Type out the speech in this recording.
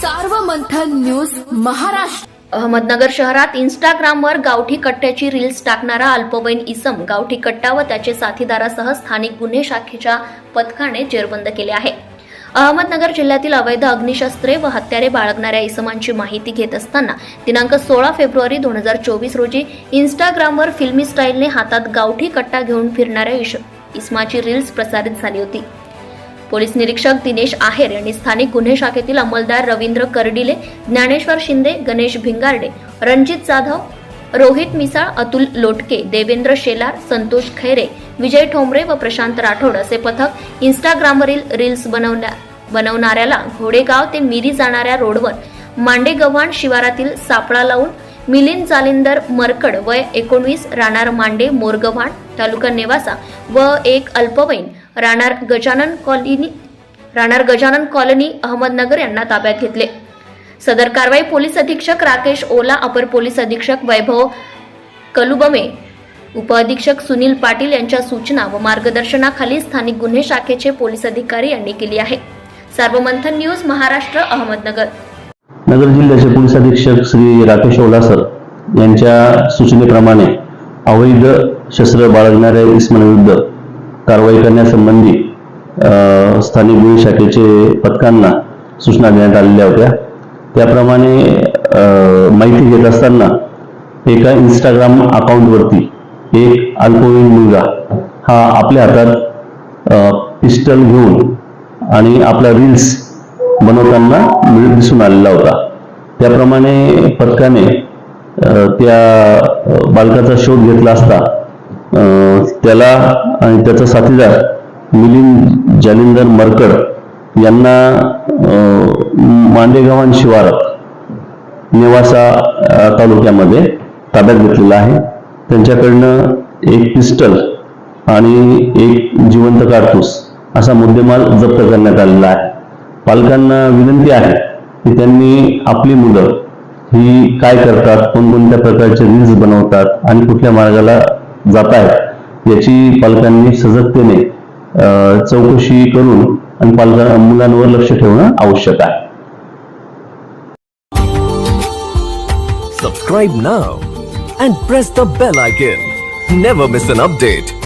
Sarvamanthan news Maharashtra. Ahmednagar शहरात इंस्टाग्रामवर गावठी कट्ट्याची रील्स टाकणारा अल्पवयीन इसम गावठी कट्टा व त्याचे साथीदारासह स्थानिक गुन्हे शाखेच्या पथकाने जेरबंद केले आहे. अहमदनगर जिल्ह्यातील अवैध अग्निशस्त्रे व हत्यारे बाळगणाऱ्या इसमांची माहिती घेत असताना दिनांक सोळा फेब्रुवारी दोन हजार चोवीस रोजी इंस्टाग्रामवर फिल्मी स्टाईलने हातात गावठी कट्टा घेऊन फिरणाऱ्या इश इसमाची रील्स प्रसारित झाली होती. पोलीस निरीक्षक दिनेश आहेर यांनी स्थानिक गुन्हे शाखेतील अंमलदार रवींद्र कर्डिले ज्ञानेश्वर शिंदे गणेश भिंगारडे रणजित जाधव रोहित मिसाळ अतुल लोटके देवेंद्र शेलार संतोष खैरे विजय ठोंबरे व प्रशांत राठोड असे पथक इंस्टाग्रामवरील रील्स बनवण्या बनवणाऱ्याला घोडेगाव ते मिरी जाणाऱ्या रोडवर मांडे गव्हाण शिवारातील सापळा लावून मिलिंद जालिंदर मरकड वय एकोणवीस राहणार मांडे मोरगव्हाण तालुका नेवासा व एक अल्पवयीन राहणार गजानन कॉलनी राहणार गजानन कॉलनी अहमदनगर यांना ताब्यात घेतले. सदर कारवाई पोलीस अधीक्षक राकेश ओला अपर पोलीस अधीक्षक वैभव कलुबमे उपअधीक्षक सुनील पाटील यांच्या सूचना व मार्गदर्शनाखाली स्थानिक गुन्हे शाखेचे पोलीस अधिकारी यांनी केली आहे. सार्वमंथन न्यूज महाराष्ट्र अहमदनगर. नगर जिल्ह्याचे पोलीस अधीक्षक श्री राकेश ओलासर यांच्या सूचनेप्रमाणे अवैध शस्त्र बाळगणाऱ्या इसमांविरुद्ध कारवाई करण्यासंबंधी स्थानिक गुन्हे शाखेचे पथकांना सूचना देण्यात आलेल्या होत्या. त्याप्रमाणे माहिती घेत असताना एका इंस्टाग्राम अकाउंटवरती एक अल्पवयीन मुलगा हा आपल्या हातात पिस्टल घेऊन आणि आपला रील्स बनवताना दिसून आलेला होता. त्याप्रमाणे पथकाने त्या बालकाचा शोध घेतला असता त्याला आणि त्याचा साथीदार मिलिंद जालिंदर मरकड यांना मांडेगावान शिवारात नेवासा तालुक्यामध्ये ताब्यात घेतलेला आहे. त्यांच्याकडनं एक पिस्टल आणि एक जिवंत काडतूस असा मुद्देमाल जप्त करण्यात आलेला आहे. पालकांना विनंती आहे की त्यांनी आपली मुलं ही काय करतात कोणकोणत्या प्रकारचे रील्स बनवतात आणि कुठल्या मार्गाला जात आहेत याची पालकांनी सजगतेने चौकशी करून आणि पालकांना मुलांवर लक्ष ठेवणं आवश्यक आहे Subscribe now and press the bell icon. Never miss an update.